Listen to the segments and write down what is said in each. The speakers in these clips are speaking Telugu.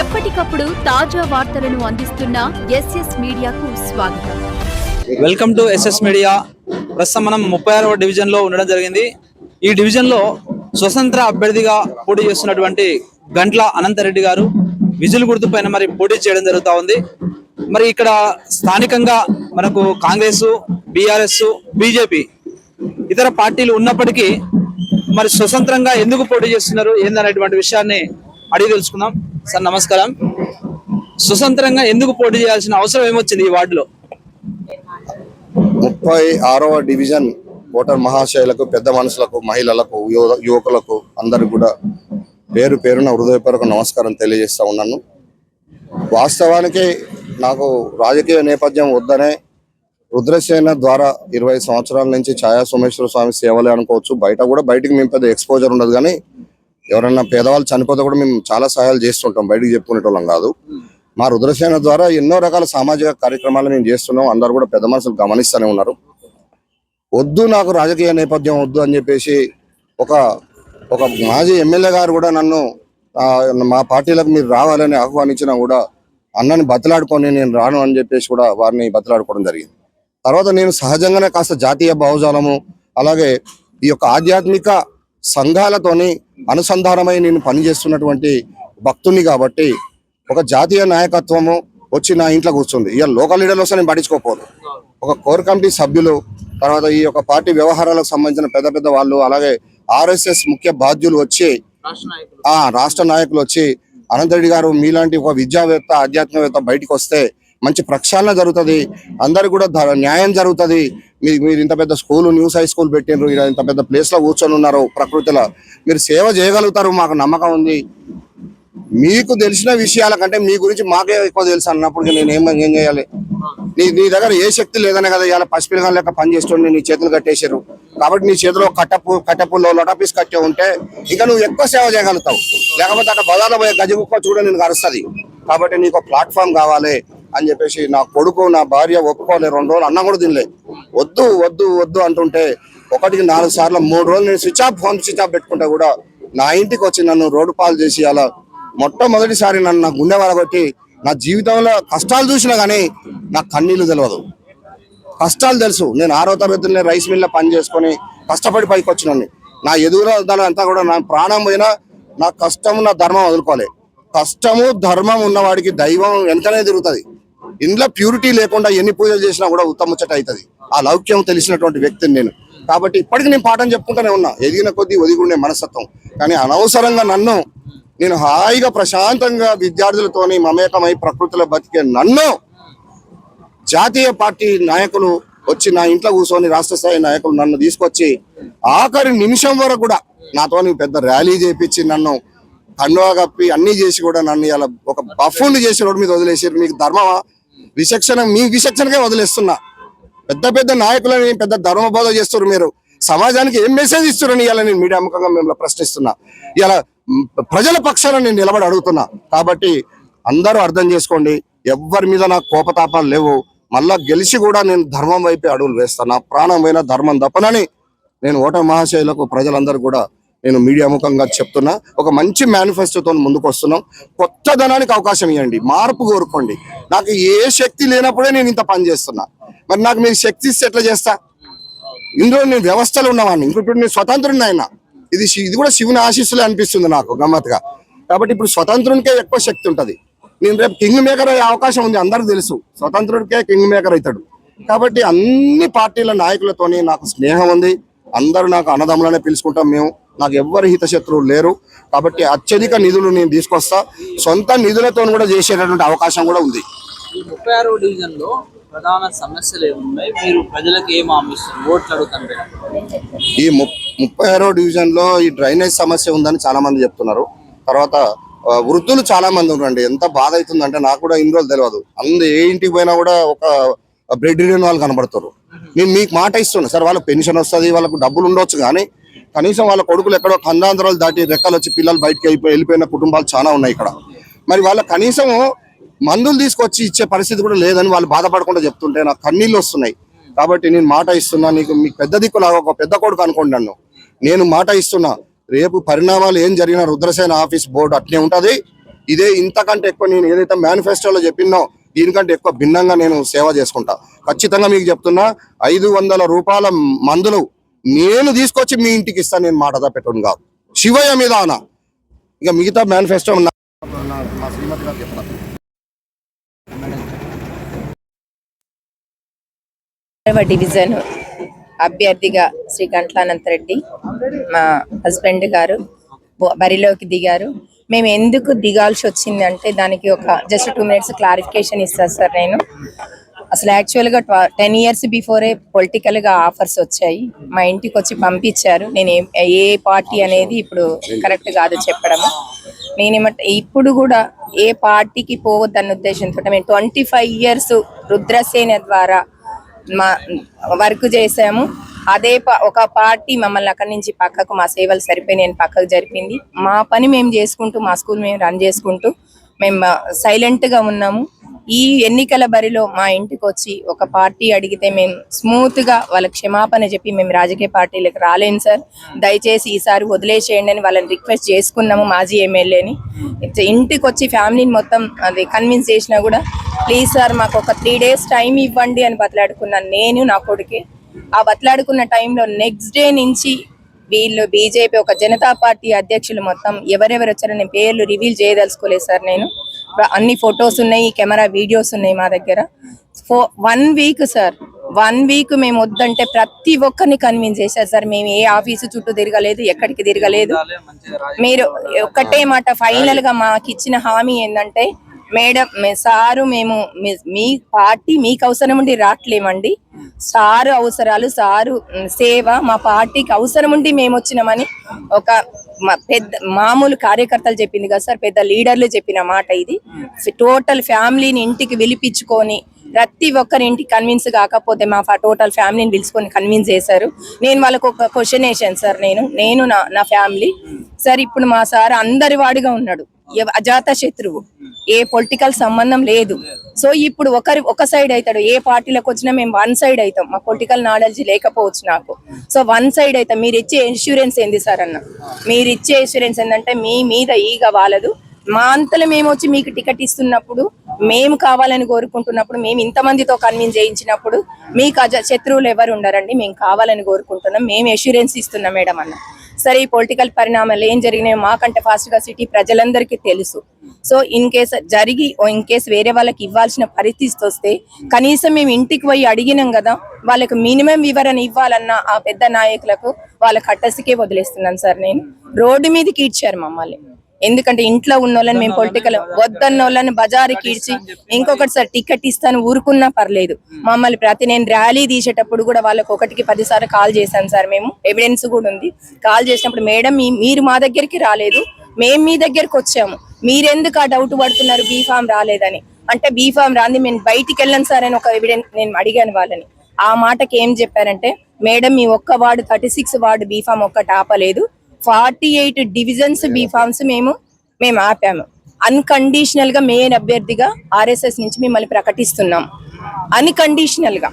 ఎప్పటికప్పుడు తాజా వార్తలను అందిస్తున్న ఎస్ఎస్ మీడియాకు స్వాగతం. Welcome to SS media. ప్రస్తుతం మనం ముప్పై ఆరవ డివిజన్లో ఉండడం జరిగింది. ఈ డివిజన్లో స్వతంత్ర అభ్యర్థిగా పోటీ చేస్తున్నటువంటి గంట్ల అనంతరెడ్డి గారు విజులు గుర్తు పైన మరి పోటీ చేయడం జరుగుతూ ఉంది. మరి ఇక్కడ స్థానికంగా మనకు కాంగ్రెస్ బీఆర్ఎస్ బీజేపీ ఇతర పార్టీలు ఉన్నప్పటికీ మరి స్వతంత్రంగా ఎందుకు పోటీ చేస్తున్నారు ఏందనేటువంటి విషయాన్ని అడిగి తెలుసుకుందాం. సార్ నమస్కారం. స్వతంత్రంగా ఎందుకు పోటీ చేయాల్సిన అవసరం ఏమొచ్చింది ఈ వార్డులో? ముప్పై ఆరవ డివిజన్ ఓటర్ మహాశయులకు పెద్ద మనుషులకు మహిళలకు యువకులకు అందరికి కూడా పేరు పేరున హృదయపూర్వక నమస్కారం తెలియజేస్తా ఉన్నాను. వాస్తవానికి నాకు రాజకీయ నేపథ్యం వద్దనే రుద్రసేన ద్వారా ఇరవై సంవత్సరాల నుంచి ఛాయా సోమేశ్వర స్వామి సేవలే అనుకోవచ్చు. బయట కూడా బయటికి మేము పెద్ద ఎక్స్పోజర్ ఉండదు కానీ ఎవరైనా పేదవాళ్ళు చనిపోతే కూడా మేము చాలా సహాయాలు చేస్తుంటాం బయటకు చెప్పుకునేటోళ్ళం కాదు. మా రుద్రసేన ద్వారా ఎన్నో రకాల సామాజిక కార్యక్రమాలు మేము చేస్తున్నాం అందరు కూడా పెద్ద మనుషులు గమనిస్తూనే ఉన్నారు. వద్దు నాకు రాజకీయ నేపథ్యం వద్దు అని చెప్పేసి ఒక ఒక మాజీ ఎమ్మెల్యే గారు కూడా నన్ను ఆ, మా పార్టీలకు మీరు రావాలని ఆహ్వానించినా కూడా అన్నని బతలాడుకొని నేను రాను అని చెప్పేసి కూడా వారిని బతలాడుకోవడం జరిగింది. తర్వాత నేను సహజంగానే కాస్త జాతీయ భావజాలము అలాగే ఈ యొక్క ఆధ్యాత్మిక సంఘాలతోని అనుసంధానమై నేను పనిచేస్తున్నటువంటి భక్తుని కాబట్టి ఒక జాతీయ నాయకత్వము వచ్చి నా ఇంట్లో కూర్చుంది. ఇక లోకల్ లీడర్లు వస్తే నేను పట్టించుకోకపోదు. ఒక కోర్ కమిటీ సభ్యులు తర్వాత ఈ యొక్క పార్టీ వ్యవహారాలకు సంబంధించిన పెద్ద పెద్ద వాళ్ళు అలాగే ఆర్ఎస్ఎస్ ముఖ్య బాధ్యులు వచ్చి ఆ రాష్ట్ర నాయకులు వచ్చి అనంతరెడ్డి గారు మీలాంటి ఒక విద్యావేత్త ఆధ్యాత్మికవేత్త బయటికి వస్తే మంచి ప్రక్షాళన జరుగుతుంది. అందరికి కూడా న్యాయం జరుగుతుంది. మీ మీరు ఇంత పెద్ద స్కూల్ న్యూస్ హై స్కూల్ పెట్టిండ్రు ఇంత పెద్ద ప్లేస్లో కూర్చొని ఉన్నారు ప్రకృతిలో. మీరు సేవ చేయగలుగుతారు మాకు నమ్మకం ఉంది. మీకు తెలిసిన విషయాల కంటే మీ గురించి మాకే ఎక్కువ తెలుసు అన్నప్పుడు నేను ఏం ఏం చేయాలి? నీ నీ దగ్గర ఏ శక్తి లేదనే కదా ఇలా పసిపిల్లగా లెక్క పని చేస్తుండే నీ చేతులు కట్టేశారు కాబట్టి నీ చేతిలో కట్టపు కట్టపుల్లో లొటపీస్ కట్టే ఉంటే ఇంకా నువ్వు ఎక్కువ సేవ చేయగలుగుతావు. లేకపోతే అక్కడ బజార్లో పోయే గజ కుక్క చూడ నేను కరుస్తుంది. కాబట్టి నీకు ప్లాట్ఫామ్ కావాలి. అని చెప్పేసి నా కొడుకు నా భార్య ఒప్పుకోలే రెండు రోజులు అన్నం కూడా తినలే. వద్దు వద్దు వద్దు అంటుంటే ఒకటికి నాలుగు సార్లు మూడు రోజులు నేను switch off phone switch off పెట్టుకుంటే కూడా నా ఇంటికి వచ్చి నన్ను రోడ్డు పాలు చేసి అలా మొట్టమొదటిసారి నన్ను నా గుండె వరగొట్టి నా జీవితంలో కష్టాలు చూసినా కానీ నాకు కన్నీళ్ళు తెలియదు కష్టాలు తెలుసు. నేను ఆరో తరగతిలో రైస్ మిల్లో పని చేసుకొని కష్టపడి పైకి వచ్చినాన్ని నా ఎదుగుదల అంతా కూడా నా ప్రాణం పోయినా నా కష్టము నా ధర్మం వదులుకోలే కష్టము ధర్మం ఉన్నవాడికి దైవం ఎంతనే తిరుగుతుంది. ఇంట్లో ప్యూరిటీ లేకుండా ఎన్ని పూజలు చేసినా కూడా ఉత్తముచ్చట అవుతుంది. ఆ లౌక్యం తెలిసినటువంటి వ్యక్తిని నేను. కాబట్టి ఇప్పటికి నేను పాఠం చెప్పుకుంటూనే ఉన్నా. ఎదిగిన కొద్దీ ఒదిగుండే మనస్తత్వం. కానీ అనవసరంగా నన్ను నేను హాయిగా ప్రశాంతంగా విద్యార్థులతోని మమేకమై ప్రకృతిలో బతికే నన్ను జాతీయ పార్టీ నాయకులు వచ్చి నా ఇంట్లో కూర్చొని రాష్ట్ర స్థాయి నాయకులు నన్ను తీసుకొచ్చి ఆఖరి నిమిషం వరకు కూడా నాతోని పెద్ద ర్యాలీ చేపించి నన్ను కండువా కప్పి అన్ని చేసి కూడా నన్ను ఇలా ఒక బఫూన్ చేసి రోడ్డు మీద వదిలేసారు మీకు ధర్మమా? విచక్షణ మీ విచక్షణకే వదిలేస్తున్నా. పెద్ద పెద్ద నాయకులని పెద్ద ధర్మ బోధ చేస్తారు మీరు. సమాజానికి ఏం మెసేజ్ ఇస్తున్నారని ఇలా నేను మీడియా ముఖంగా మిమ్మల్ని ప్రశ్నిస్తున్నా. ఇలా ప్రజల పక్షాన నేను నిలబడి అడుగుతున్నా. కాబట్టి అందరూ అర్థం చేసుకోండి ఎవ్వరి మీద నాకు కోపతాపాలు లేవు. మళ్ళా గెలిచి కూడా నేను ధర్మం వైపే అడుగులు వేస్తాను నా ప్రాణం పోయిన ధర్మం తప్పనని నేను ఓటమి మహాశైలకు ప్రజలందరూ కూడా నేను మీడియా ముఖంగా చెప్తున్నా ఒక మంచి మేనిఫెస్టోతో ముందుకు వస్తున్నాం కొత్త ధనానికి అవకాశం ఇవ్వండి మార్పు కోరుకోండి. నాకు ఏ శక్తి లేనప్పుడే నేను ఇంత పని చేస్తున్నా. మరి నాకు మీరు శక్తి ఇస్తే ఎట్లా చేస్తా? ఇందులో నేను వ్యవస్థలు ఉన్నవాడిని ఇంకొకటి నేను స్వతంత్రుడిని అయినా ఇది ఇది కూడా శివుని ఆశీస్సులే అనిపిస్తుంది నాకు గమ్మత్తుగా. కాబట్టి ఇప్పుడు స్వతంత్రునికే ఎక్కువ శక్తి ఉంటుంది. నేను రేపు కింగ్ మేకర్ అయ్యే అవకాశం ఉంది అందరికి తెలుసు. స్వతంత్రుడికే కింగ్ మేకర్ అవుతాడు. కాబట్టి అన్ని పార్టీల నాయకులతోని నాకు స్నేహం ఉంది. అందరూ నాకు అన్నదమ్ములనే పిలుచుకుంటాం మేము. నాకు ఎవ్వరు హితశత్రువులు లేరు. కాబట్టి అత్యధిక నిధులు నేను తీసుకొస్తా. సొంత నిధులతో కూడా చేసేటటువంటి అవకాశం కూడా ఉంది. ఈ ముప్పై ఆరవ డివిజన్లో ప్రధాన సమస్యలు ఏమున్నాయి? మీరు ప్రజలకు ఏం ఓట్లు అడుగుతారు ఈ ముప్పై ఆరో డివిజన్లో ఈ డ్రైనేజ్ సమస్య ఉందని చాలా మంది చెప్తున్నారు. తర్వాత వృద్ధులు చాలా మంది ఉన్నారండి. ఎంత బాధ అవుతుందంటే నాకు కూడా ఇన్ని రోజులు తెలియదు అందు ఏ ఇంటికి పోయినా కూడా ఒక బ్రెడ్ రిడన్ వాళ్ళు కనబడతారు. నేను మీకు మాట ఇస్తున్నా. సార్ వాళ్ళకి పెన్షన్ వస్తుంది వాళ్ళకు డబ్బులు ఉండొచ్చు కానీ కనీసం వాళ్ళ కొడుకులు ఎక్కడో కందాంధ్రాలు దాటి రెక్కలు వచ్చి పిల్లలు బయటకు అయిపోయి వెళ్ళిపోయిన కుటుంబాలు చాలా ఉన్నాయి ఇక్కడ. మరి వాళ్ళ కనీసం మందులు తీసుకొచ్చి ఇచ్చే పరిస్థితి కూడా లేదని వాళ్ళు బాధపడకుండా చెప్తుంటే నాకు కన్నీళ్ళు వస్తున్నాయి. కాబట్టి నేను మాట ఇస్తున్నా నీకు మీకు పెద్ద దిక్కులాగా ఒక పెద్ద కొడుకు అనుకోండి నన్ను. నేను మాట ఇస్తున్నా రేపు పరిణామాలు ఏం జరిగినా రుద్రసేన ఆఫీస్ బోర్డు అట్నే ఉంటుంది. ఇదే ఇంతకంటే ఎక్కువ నేను ఏదైతే మేనిఫెస్టోలో చెప్పినో దీనికంటే ఎక్కువ భిన్నంగా నేను సేవ చేసుకుంటా. ఖచ్చితంగా మీకు చెప్తున్నా ఐదు వందల రూపాయల మందులు నేను తీసుకొచ్చి మీ ఇంటికి ఇస్తాను నేను మాట పెట్టను కాదు. శివయ్య మీద అన ఇక మిగతా మేనిఫెస్టో మా శ్రీమతి గారు డివిజన్ అభ్యర్థిగా శ్రీ గంట్లానంత రెడ్డి మా హస్బెండ్ గారు బరిలోకి దిగారు. మేము ఎందుకు దిగాల్సి వచ్చింది అంటే దానికి ఒక జస్ట్ టూ మినిట్స్ క్లారిఫికేషన్ ఇస్తాను సార్ నేను. అసలు యాక్చువల్గా టెన్ ఇయర్స్ బిఫోరే పొలిటికల్గా ఆఫర్స్ వచ్చాయి. మా ఇంటికి వచ్చి పంపించారు. నేను ఏ- పార్టీ అనేది ఇప్పుడు కరెక్ట్ కాదు చెప్పడము. నేనేమంటే ఇప్పుడు కూడా ఏ పార్టీకి పోవద్దన్న ఉద్దేశంతో మేము ట్వంటీ ఫైవ్ ఇయర్స్ రుద్రసేన ద్వారా మా వర్క్ చేసాము అదే ప- ఒక పార్టీ మమ్మల్ని అక్కడి నుంచి పక్కకు మా సేవలు సరిపోయి నేను పక్కకు జరిపింది. మా పని మేము చేసుకుంటూ మా స్కూల్ మేము రన్ చేసుకుంటూ మేము సైలెంట్గా ఉన్నాము. ఈ ఎన్నికల బరిలో మా ఇంటికి వచ్చి ఒక పార్టీ అడిగితే మేము స్మూత్గా వాళ్ళ క్షమాపణ చెప్పి మేము రాజకీయ పార్టీలకు రాలేము సార్. దయచేసి ఈసారి వదిలేసేయండి అని వాళ్ళని రిక్వెస్ట్ చేసుకున్నాము మాజీ ఎమ్మెల్యేని. ఇంటికి వచ్చి ఫ్యామిలీని మొత్తం అది కన్విన్స్ చేసినా కూడా ప్లీజ్ సార్ మాకు ఒక త్రీ డేస్ టైం ఇవ్వండి అని బతలాడుకున్నాను నేను నా కొడుకే. ఆ బతలాడుకున్న టైంలో నెక్స్ట్ డే నుంచి వీళ్ళు బీజేపీ ఒక జనతా పార్టీ అధ్యక్షులు మొత్తం ఎవరెవరు వచ్చారో నేను పేర్లు రివీల్ చేయదలుచుకోలేదు సార్ నేను. అన్ని ఫొటోస్ ఉన్నాయి కెమెరా వీడియోస్ ఉన్నాయి మా దగ్గర. For one week sir one week మేము వద్దంటే ప్రతి ఒక్కరిని కన్విన్స్ చేశారు సార్ మేము ఏ ఆఫీసు చుట్టూ తిరగలేదు ఎక్కడికి తిరగలేదు. మీరు ఒక్కటే మాట ఫైనల్గా మాకు ఇచ్చిన హామీ ఏంటంటే మేడం సారు మేము మీ- పార్టీ మీకు అవసరం ఉండి రావట్లేమండి సారు అవసరాలు సారు సేవ మా పార్టీకి అవసరం ఉండి మేము వచ్చినామని ఒక పెద్ద మామూలు కార్యకర్తలు చెప్పింది కదా సార్ పెద్ద లీడర్లు చెప్పిన మాట ఇది. టోటల్ ఫ్యామిలీని ఇంటికి పిలిపించుకొని ప్రతి ఒక్కరి ఇంటికి కన్విన్స్ కాకపోతే మా టోటల్ ఫ్యామిలీని పిలుచుకొని కన్విన్స్ చేశారు. నేను వాళ్ళకు ఒక క్వశ్చన్ వేసాను సార్ నేను. నేను నా నా ఫ్యామిలీ సార్ ఇప్పుడు మా సార్ అందరి వాడిగా ఉన్నాడు. అజాత శత్రువు. ఏ పొలిటికల్ సంబంధం లేదు. సో ఇప్పుడు ఒకరి ఒక సైడ్ అవుతాడు. ఏ పార్టీలకు వచ్చినా మేము వన్ సైడ్ అవుతాం. మా పొలిటికల్ నాలెడ్జ్ లేకపోవచ్చు నాకు. సో వన్ సైడ్ అవుతాం. మీరు ఇచ్చే ఇన్సూరెన్స్ ఏంది సార్ అన్న? మీరు ఇచ్చే ఇన్సూరెన్స్ ఏంటంటే మీ మీద ఈగ వాలదు. మా అంతలో మేము వచ్చి మీకు టికెట్ ఇస్తున్నప్పుడు మేము కావాలని కోరుకుంటున్నప్పుడు మేము ఇంతమందితో కన్విన్స్ చేయించినప్పుడు మీకు శత్రువులు ఎవరు ఉండరండి మేము కావాలని కోరుకుంటున్నాం. మేము ఎష్యూరెన్స్ ఇస్తున్నాం మేడం అన్న. సరే ఈ పొలిటికల్ పరిణామాలు ఏం జరిగినాయో మాకంటే ఫాస్ట్గా సిటీ ప్రజలందరికీ తెలుసు. సో ఇన్ కేస్ జరిగి ఇన్ కేస్ వేరే వాళ్ళకి ఇవ్వాల్సిన పరిస్థితి వస్తే కనీసం మేము ఇంటికి పోయి అడిగినాం కదా వాళ్ళకి మినిమం వివరణ ఇవ్వాలన్న ఆ పెద్ద నాయకులకు వాళ్ళ కట్టసికే వదిలేస్తున్నాను సార్ నేను. రోడ్డు మీదకి ఇచ్చారు మమ్మల్ని. ఎందుకంటే ఇంట్లో ఉన్న వాళ్ళని మేము పొలిటికల్ వద్దన్న వాళ్ళని బజారుకి ఇడ్చి ఇంకొకటి సార్ టికెట్ ఇస్తాను ఊరుకున్నా పర్లేదు. మమ్మల్ని ప్రతి నేను ర్యాలీ తీసేటప్పుడు కూడా వాళ్ళకి ఒకటికి పది సార్లు కాల్ చేశాను సార్ మేము. ఎవిడెన్స్ కూడా ఉంది. కాల్ చేసినప్పుడు మేడం మీరు మా దగ్గరికి రాలేదు. మేము మీ దగ్గరికి వచ్చాము. మీరెందుకు ఆ డౌట్ పడుతున్నారు? బీ ఫామ్ రాలేదని. అంటే బీ ఫామ్ రాంది మేము బయటికి వెళ్ళాను సార్ అని ఒక ఎవిడెన్స్ నేను అడిగాను వాళ్ళని. ఆ మాటకి ఏం చెప్పారంటే మేడం మీ ఒక్క ward thirty six ward B form ఒక్కటి ఆపలేదు. Forty eight divisions B forms మేము మేము ఆపాము. అన్కండిషనల్గా మేయర్ అభ్యర్థిగా ఆర్ఎస్ఎస్ నుంచి మిమ్మల్ని ప్రకటిస్తున్నాం. అన్కండిషనల్గా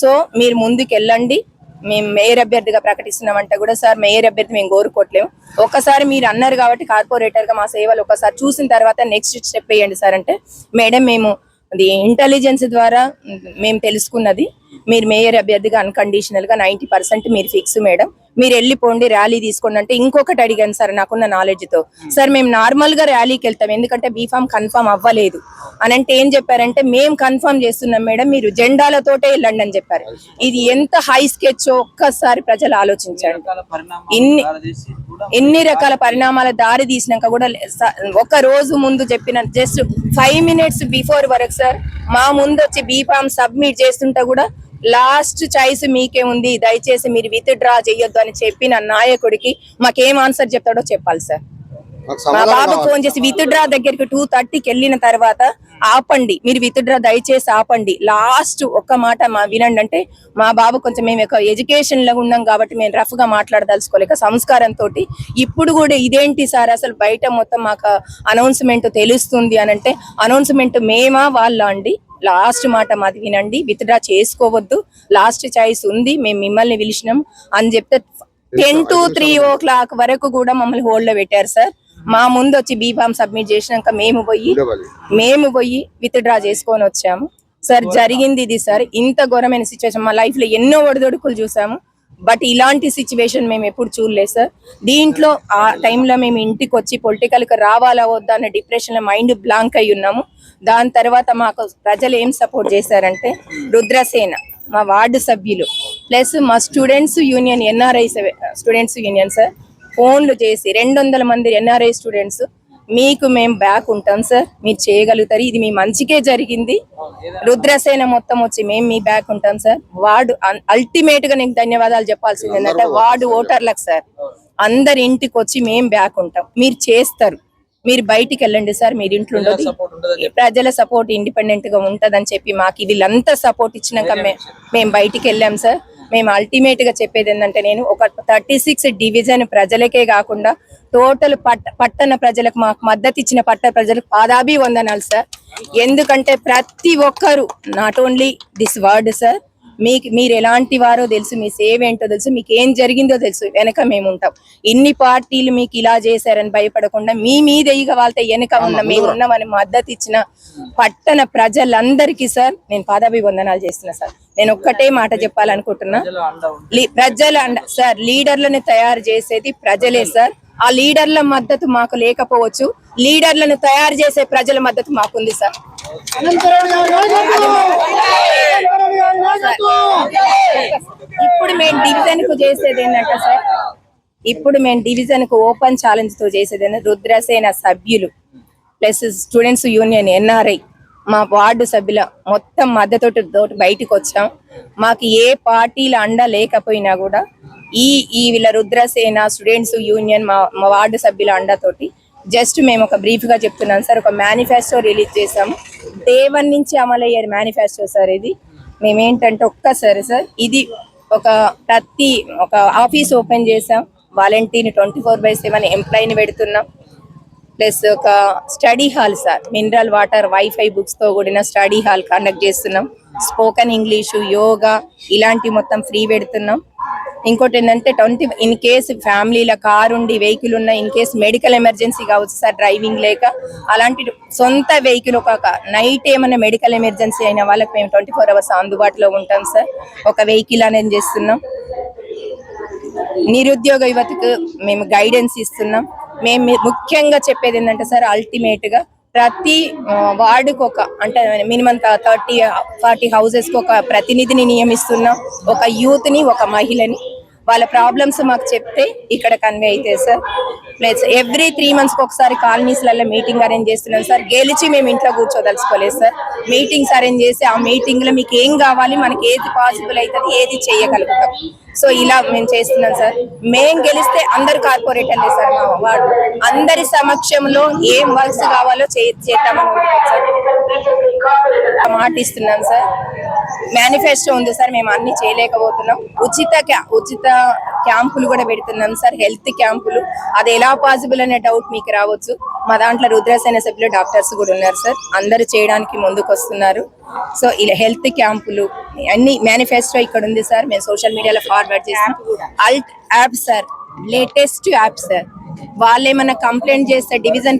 సో మీరు ముందుకు వెళ్ళండి మేము మేయర్ అభ్యర్థిగా ప్రకటిస్తున్నామంటే కూడా సార్ మేయర్ అభ్యర్థి మేము కోరుకోవట్లేము. ఒకసారి మీరు అన్నారు కాబట్టి కార్పొరేటర్గా మా సేవలు ఒకసారి చూసిన తర్వాత నెక్స్ట్ స్టెప్ వేయండి సార్ అంటే మేడం మేము అది ఇంటెలిజెన్స్ ద్వారా మేము తెలుసుకున్నది. మీరు మేయర్ అభ్యర్థిగా అన్కండిషనల్గా నైన్టీ పర్సెంట్ మీరు ఫిక్స్ మేడం మీరు వెళ్ళిపోండి ర్యాలీ తీసుకోండి అంటే ఇంకొకటి అడిగాను సార్ నాకున్న నాలెడ్జ్తో. సార్ మేము నార్మల్గా ర్యాలీకి వెళ్తాం ఎందుకంటే బీఫామ్ కన్ఫర్మ్ అవ్వలేదు. అని అంటే ఏం చెప్పారంటే మేము కన్ఫర్మ్ చేస్తున్నాం మేడం మీరు జెండాలతోటే వెళ్ళండి అని చెప్పారు. ఇది ఎంత హై స్కెచ్ ఒక్కసారి ప్రజలు ఆలోచించండి. ఇన్ని ఎన్ని రకాల పరిణామాల దారి తీసినాక కూడా ఒక రోజు ముందు చెప్పిన జస్ట్ ఫైవ్ మినిట్స్ బిఫోర్ వరకు సార్ మా ముందు వచ్చి బీఫామ్ సబ్మిట్ చేస్తుంటే కూడా లాస్ట్ చాయిస్ మీకే ఉంది దయచేసి మీరు విత్ డ్రా చేయొద్దు అని చెప్పిన నాయకుడికి మాకేం ఆన్సర్ చెప్తాడో చెప్పాలి సార్. మా బాబు. ఫోన్ చేసి విత్ డ్రా దగ్గరికి టూ థర్టీకి వెళ్ళిన తర్వాత ఆపండి మీరు విత్ డ్రా దయచేసి ఆపండి. లాస్ట్ ఒక్క మాట మా వినండి అంటే మా బాబు కొంచెం మేము ఒక ఎడ్యుకేషన్లో ఉన్నాం కాబట్టి మేము రఫ్గా మాట్లాడదలుచుకోలేక సంస్కారంతో ఇప్పుడు కూడా ఇదేంటి సార్? అసలు బయట మొత్తం మాకు అనౌన్స్మెంట్ తెలుస్తుంది అని అంటే అనౌన్స్మెంట్ మేమా వాళ్ళ అండి? లాస్ట్ మాట మాది వినండి విత్ డ్రా చేసుకోవద్దు. లాస్ట్ చాయిస్ ఉంది మేము మిమ్మల్ని పిలిచినాం అని చెప్తే ten to three o'clock వరకు కూడా మమ్మల్ని హోల్డ్లో పెట్టారు సార్. మా ముందు వచ్చి బీఫామ్ సబ్మిట్ చేసినాక మేము పోయి మేము పోయి విత్ డ్రా చేసుకొని వచ్చాము. సార్ జరిగింది ఇది సార్. ఇంత ఘోరమైన సిచ్యువేషన్ మా లైఫ్లో ఎన్నో ఒడిదొడుకులు చూసాము. బట్ ఇలాంటి సిచ్యువేషన్ మేము ఎప్పుడు చూడలేదు సార్. దీంట్లో ఆ టైంలో మేము ఇంటికి వచ్చి పొలిటికల్కి రావాలా వద్దా అనే డిప్రెషన్లో మైండ్ బ్లాంక్ అయి ఉన్నాము. దాని తర్వాత మాకు ప్రజలు ఏం సపోర్ట్ చేశారంటే రుద్రసేన మా వార్డు సభ్యులు. ప్లస్ మా students union NRI students union sir. ఫోన్లు చేసి రెండు వందల మంది ఎన్ఆర్ఐ స్టూడెంట్స్ మీకు మేము బ్యాక్ ఉంటాం సార్ మీరు చేయగలుగుతారు ఇది మీ మంచికే జరిగింది. రుద్రసేన మొత్తం వచ్చి మేము మీ బ్యాక్ ఉంటాం సార్. వార్డు అల్టిమేట్గా నీకు ధన్యవాదాలు చెప్పాల్సింది ఏంటంటే వార్డు ఓటర్లకు సార్. అందరి ఇంటికి వచ్చి మేము బ్యాక్ ఉంటాం. మీరు చేస్తారు. మీరు బయటికి వెళ్ళండి సార్ మీరు ఇంట్లో ఉండదు ప్రజల సపోర్ట్ ఇండిపెండెంట్గా ఉంటదని చెప్పి మాకు వీళ్ళంతా సపోర్ట్ ఇచ్చినాక మేము బయటికి వెళ్ళాం సార్ మేము అల్టిమేట్గా చెప్పేది ఏంటంటే నేను ఒక థర్టీ సిక్స్ డివిజన్ ప్రజలకే కాకుండా టోటల్ పట్ట పట్టణ ప్రజలకు మాకు మద్దతు ఇచ్చిన పట్టణ ప్రజలకు పాదాభి వందనాలు సార్. ఎందుకంటే ప్రతి ఒక్కరు not only this word sir మీకు మీరు ఎలాంటి వారో తెలుసు మీ సేవ ఏంటో తెలుసు మీకు ఏం జరిగిందో తెలుసు వెనక మేము ఉంటాం. ఇన్ని పార్టీలు మీకు ఇలా చేశారని భయపడకుండా మీ మీద ఇక వాళ్ళతో వెనక ఉన్న మేము ఉన్నామని మద్దతు ఇచ్చిన పట్టణ ప్రజలందరికీ సార్ నేను పాదాభివందనాలు చేస్తున్నా సార్. నేను ఒక్కటే మాట చెప్పాలనుకుంటున్నా. లీ- ప్రజల అండ సార్ లీడర్లను తయారు చేసేది ప్రజలే సార్. ఆ లీడర్ల మద్దతు మాకు లేకపోవచ్చు. లీడర్లను తయారు చేసే ప్రజల మద్దతు మాకుంది సార్ ఇప్పుడు మేము డివిజన్కు చేసేది ఏంటంటే సార్ ఇప్పుడు మేము డివిజన్కు ఓపెన్ ఛాలెంజ్తో చేసేది రుద్రసేన సభ్యులు ప్లస్ స్టూడెంట్స్ యూనియన్ ఎన్ఆర్ఐ మా వార్డు సభ్యుల మొత్తం మద్దతు తోటి బయటకు వచ్చాం. మాకు ఏ పార్టీల అండ లేకపోయినా కూడా ఈ ఈ వీళ్ళ రుద్రసేన స్టూడెంట్స్ యూనియన్ మా మా వార్డు సభ్యుల అండతోటి జస్ట్ మేము ఒక బ్రీఫ్గా చెప్తున్నాం సార్. ఒక మేనిఫెస్టో రిలీజ్ చేసాము డే వన్ నుంచి అమలయ్యే మేనిఫెస్టో సార్ ఇది. మేమేంటంటే ఒక్కసారి సార్ ఇది ఒక ప్రతి ఒక ఆఫీస్ ఓపెన్ చేసాం వాలంటీర్ని ట్వంటీ ఫోర్ బై సెవెన్ ఎంప్లాయీని పెడుతున్నాం. ప్లస్ ఒక study hall sir mineral water wifi బుక్స్తో కూడిన స్టడీ హాల్ కండక్ట్ చేస్తున్నాం. స్పోకెన్ ఇంగ్లీషు యోగా ఇలాంటి మొత్తం ఫ్రీ పెడుతున్నాం. ఇంకోటి ఏంటంటే ట్వంటీ ఇన్ కేసు ఫ్యామిలీల కార్ ఉండి వెహికల్ ఉన్న ఇన్ కేసు మెడికల్ ఎమర్జెన్సీ కావచ్చు సార్ డ్రైవింగ్ లేక అలాంటి సొంత వెహికల్ ఒక నైట్ ఏమైనా మెడికల్ ఎమర్జెన్సీ అయిన వాళ్ళకి మేము ట్వంటీ ఫోర్ అవర్స్ అందుబాటులో ఉంటాం సార్. ఒక వెహికల్ అనేది చేస్తున్నాం. నిరుద్యోగ యువతకు మేము గైడెన్స్ ఇస్తున్నాం. మేము ముఖ్యంగా చెప్పేది ఏంటంటే సార్ అల్టిమేట్గా ప్రతి వార్డుకు ఒక అంటే మినిమం థర్టీ ఫార్టీ హౌసెస్కి ఒక ప్రతినిధిని నియమిస్తున్నాం. ఒక యూత్ని ఒక మహిళని. వాళ్ళ ప్రాబ్లమ్స్ మాకు చెప్తే ఇక్కడ కన్వే అయితే సార్ ప్లస్ ఎవ్రీ త్రీ మంత్స్కి ఒకసారి కాలనీస్లలో మీటింగ్ అరేంజ్ చేస్తున్నాం సార్ గెలిచి మేము ఇంట్లో కూర్చోదలుచుకోలేదు సార్ మీటింగ్స్ అరేంజ్ చేసి ఆ మీటింగ్లో మీకు ఏం కావాలి మనకి ఏది పాసిబుల్ అవుతుంది ఏది చేయగలుగుతాం. సో ఇలా మేము చేస్తున్నాం సార్ మేం గెలిస్తే అందరు కార్పొరేటర్లే సార్ మా వార్డు అందరి సమక్షంలో ఏం వర్క్స్ కావాలో చే- చేద్దామని సార్ మాట ఇస్తున్నాం సార్. మేనిఫెస్టో ఉంది సార్ మేము అన్ని చేయలేకపోతున్నాం. ఉచిత క్యా- ఉచిత క్యాంపులు కూడా పెడుతున్నాం సార్ హెల్త్ క్యాంపులు. అది ఎలా పాసిబుల్ అనే డౌట్ మీకు రావచ్చు. మా దాంట్లో రుద్రసేన సభ్యులు డాక్టర్స్ కూడా ఉన్నారు సార్. అందరూ చేయడానికి ముందుకు వస్తున్నారు సో ఇలా హెల్త్ క్యాంపులు అన్ని మేనిఫెస్టో ఇక్కడ ఉంది సార్. మేము సోషల్ మీడియాలో ఫార్వర్డ్ చేస్తాం alt app sir. Latest app sir. వాళ్ళు ఏమైనా కంప్లైంట్ చేస్తే డివిజన్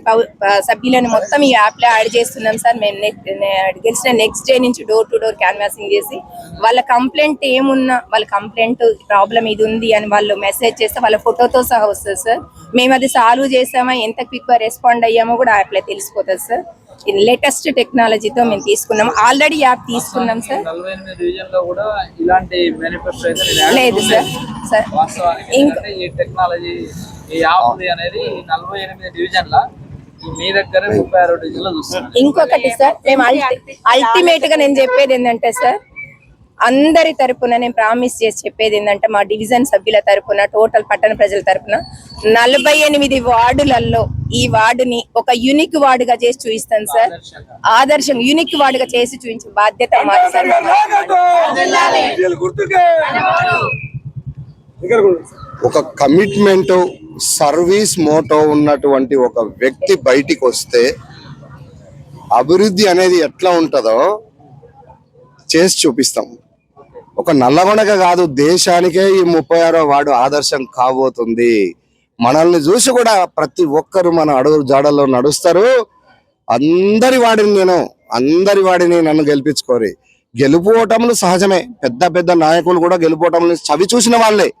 సభ్యులను మొత్తం ఈ యాప్లో యాడ్ చేస్తున్నాం సార్. మేము నెక్- నే- గెలిచిన నెక్స్ట్ డే నుంచి డోర్ టు డోర్ క్యాన్వాసింగ్ చేసి వాళ్ళ కంప్లైంట్ ఏమున్నా వాళ్ళ కంప్లైంట్ ప్రాబ్లం ఇది ఉంది అని వాళ్ళు మెసేజ్ చేస్తే వాళ్ళ ఫోటోతో సహా వస్తుంది సార్. మేము అది సాల్వ్ చేసామా ఎంత క్విక్గా రెస్పాండ్ అయ్యామో కూడా యాప్లో తెలిసిపోతుంది సార్. ఇది లేటెస్ట్ టెక్నాలజీతో మేము తీసుకున్నాం. ఆల్రెడీ యాప్ తీసుకున్నాం సార్. లేదు సార్. సార్ ఇంక- ఈ అనేది నలభై ఎనిమిది మీ దగ్గర ముప్పై ఆరు చూస్తున్నాం. ఇంకొకటి సార్ మేము అల్టిమేట్గా నేను చెప్పేది ఏంటంటే సార్ అందరి తరపున నేను ప్రామిస్ చేసి చెప్పేది ఏంటంటే మా డివిజన్ సభ్యుల తరపున టోటల్ పట్టణ ప్రజల తరపున నలభై ఎనిమిది వార్డులలో ఈ వార్డుని ఒక యునిక్ వార్డుగా చేసి చూపిస్తాను సార్. ఆదర్శం యునిక్ వార్డుగా చేసి చూపించే బాధ్యత మాది సార్. ఒక కమిట్మెంట్ సర్వీస్ మోటో ఉన్నటువంటి ఒక వ్యక్తి బయటికి వస్తే అభివృద్ధి అనేది ఎట్లా ఉంటుందో చేసి చూపిస్తాం. ఒక నల్లగొండగా కాదు దేశానికే ఈ ముప్పై ఆరో వాడు ఆదర్శం కాబోతుంది. మనల్ని చూసి కూడా ప్రతి ఒక్కరు మన అడుగు జాడల్లో నడుస్తారు. అందరి వాడిని నేను అందరి వాడిని నన్ను గెలిపించుకోరి. గెలుపుటములు సహజమే. పెద్ద పెద్ద నాయకులు కూడా గెలుపుటములు చవి చూసిన వాళ్ళే.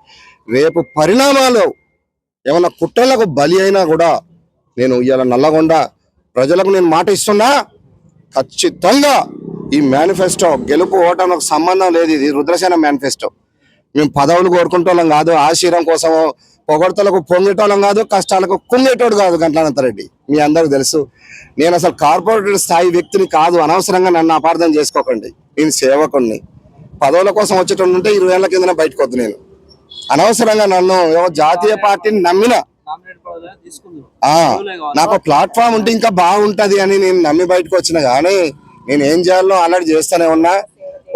రేపు పరిణామాలు ఏమన్నా కుట్రలకు బలి అయినా కూడా నేను ఇవాళ నల్లగొండ ప్రజలకు నేను మాట ఇస్తున్నా ఖచ్చితంగా ఈ మేనిఫెస్టో గెలుపు ఓటములకు సంబంధం లేదు ఇది రుద్రసేన మేనిఫెస్టో. మేము పదవులు కోరుకుంటోళ్ళం కాదు ఆశీర్వం కోసం పొగడతలకు పొంగేటోళ్ళం కాదు కష్టాలకు కుంగేటోడు కాదు గంటలంతరెడ్డి. మీ అందరికి తెలుసు. నేను అసలు కార్పొరేటర్ స్థాయి వ్యక్తిని కాదు అనవసరంగా నన్ను అపార్థం చేసుకోకండి. నేను సేవకుణ్ణి. పదవుల కోసం వచ్చేటోళ్ళు ఉంటే ఇరవై ఏళ్ళ కింద బయటకు వద్దు నేను. అనవసరంగా నన్ను జాతీయ పార్టీని నమ్మిన. ఆ నాకు ప్లాట్ఫామ్ ఉంటే ఇంకా బాగుంటది అని నేను నమ్మి బయటకు వచ్చిన కానీ నేను ఏం చేయాలో ఆల్రెడీ చేస్తూనే ఉన్నా.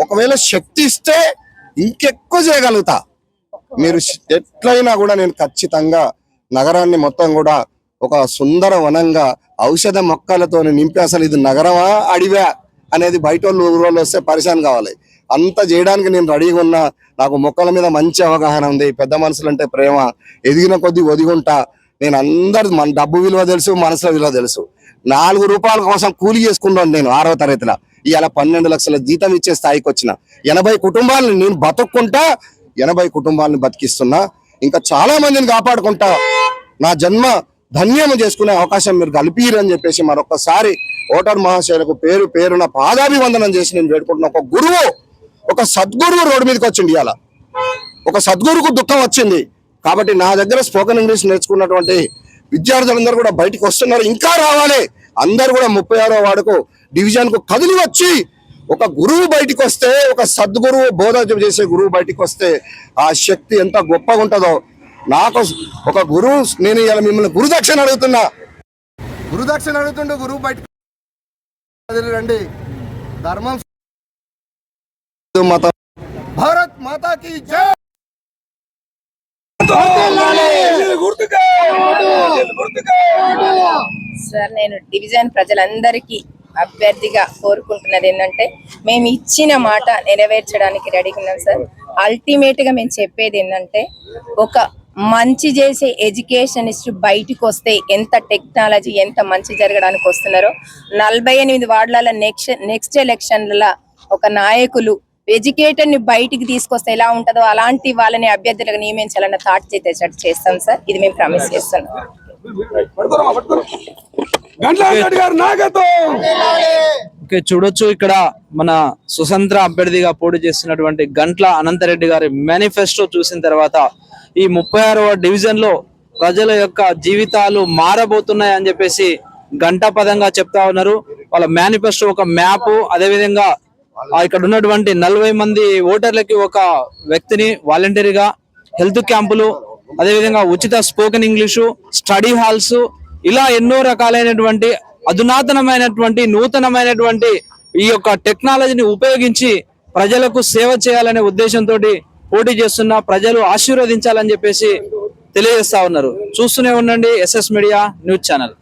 ఒకవేళ శక్తి ఇస్తే ఇంకెక్కువ చేయగలుగుతా. మీరు ఎట్లయినా కూడా నేను ఖచ్చితంగా నగరాన్ని మొత్తం కూడా ఒక సుందర వనంగా ఔషధ మొక్కలతో నింపి అసలు ఇది నగరమా అడివా అనేది బయట వాళ్ళు ఊరోళ్ళు వస్తే పరిశాన్ కావాలి. అంత చేయడానికి నేను రెడీగా ఉన్నా. నాకు మొక్కల మీద మంచి అవగాహన ఉంది. పెద్ద మనుషులు అంటే ప్రేమ. ఎదిగిన కొద్దీ ఒదిగుంటా. నేను అందరు మన డబ్బు విలువ తెలుసు మనసుల విలువ తెలుసు. నాలుగు రూపాయల కోసం కూలి చేసుకున్నాను నేను ఆరో తరగతిలో. ఇవాళ పన్నెండు లక్షల జీతం ఇచ్చే స్థాయికి వచ్చిన. ఎనభై కుటుంబాలను నేను బతుక్కుంటా ఎనభై కుటుంబాలను బతికిస్తున్నా. ఇంకా చాలా మందిని కాపాడుకుంటా. నా జన్మ ధన్యము చేసుకునే అవకాశం మీరు కల్పిరని చెప్పేసి మరొకసారి ఓటర్ మహాశయులకు పేరు పేరున పాదాభివందనం చేసి నేను వేడుకుంటున్నా ఒక గురువు ఒక సద్గురువు రోడ్డు మీదకి వచ్చింది ఇవాళ ఒక సద్గురుకు దుఃఖం వచ్చింది. కాబట్టి నా దగ్గర స్పోకెన్ ఇంగ్లీష్ నేర్చుకున్నటువంటి విద్యార్థులందరూ కూడా బయటికి వస్తున్నారు. ఇంకా రావాలి. అందరు కూడా ముప్పై ఆరో వాడుకు డివిజన్కు కదిలి వచ్చి ఒక గురువు బయటికి వస్తే ఒక సద్గురువు బోధ చేసే గురువు బయటికి వస్తే ఆ శక్తి ఎంత గొప్పగా ఉంటుందో. నాకు ఒక గురువు నేను ఇలా మిమ్మల్ని గురుదక్షిణ అడుగుతున్నా. గురుదక్షిణ అడుగుతుండే గురువు బయట రండి ధర్మం మతం భారత్ మాతాకి జై సార్ నేను డివిజన్ ప్రజలందరికీ అభ్యర్థిగా కోరుకుంటున్నది ఏంటంటే మేము ఇచ్చిన మాట నెరవేర్చడానికి రెడీగా ఉన్నాం సార్. అల్టిమేట్గా మేము చెప్పేది ఏంటంటే ఒక మంచి చేసే ఎడ్యుకేషనిస్ట్ బయటికి వస్తే ఎంత టెక్నాలజీ ఎంత మంచి జరగడానికి వస్తున్నారో నలభై ఎనిమిది వార్డుల నెక్స్ట్ నెక్స్ట్ ఎలక్షన్ల ఒక నాయకులు ఎడ్యుకేటర్ని బయటికి తీసుకొస్తే ఎలా ఉంటుందో అలాంటి వాళ్ళని అభ్యర్థులకు నియమించాలన్న థాట్ చేసేటట్టు చేస్తాం సార్. ఇది మేము ప్రామిస్ చేస్తున్నాం. ఓకే చూడొచ్చు ఇక్కడ మన స్వతంత్ర అభ్యర్థిగా పోటీ చేస్తున్నటువంటి గంట్ల అనంతరెడ్డి గారి మేనిఫెస్టో చూసిన తర్వాత ఈ ముప్పై ఆరవ డివిజన్లో ప్రజల యొక్క జీవితాలు మారబోతున్నాయి అని చెప్పేసి గంటా పదంగా చెప్తా ఉన్నారు. వాళ్ళ మేనిఫెస్టో ఒక మ్యాప్ అదేవిధంగా ఇక్కడ ఉన్నటువంటి నలభై మంది ఓటర్లకి ఒక వ్యక్తిని వాలంటరీగా హెల్త్ క్యాంపులు అదేవిధంగా ఉచిత స్పోకెన్ ఇంగ్లీషు స్టడీ హాల్స్ ఇలా ఎన్నో రకాలైనటువంటి అధునాతనమైనటువంటి నూతనమైనటువంటి ఈ యొక్క టెక్నాలజీని ఉపయోగించి ప్రజలకు సేవ చేయాలనే ఉద్దేశంతో పోటీ చేస్తున్న ప్రజలు ఆశీర్వదించాలని చెప్పేసి తెలియజేస్తా ఉన్నారు. చూస్తూనే ఉండండి ఎస్ఎస్ మీడియా న్యూస్ ఛానల్.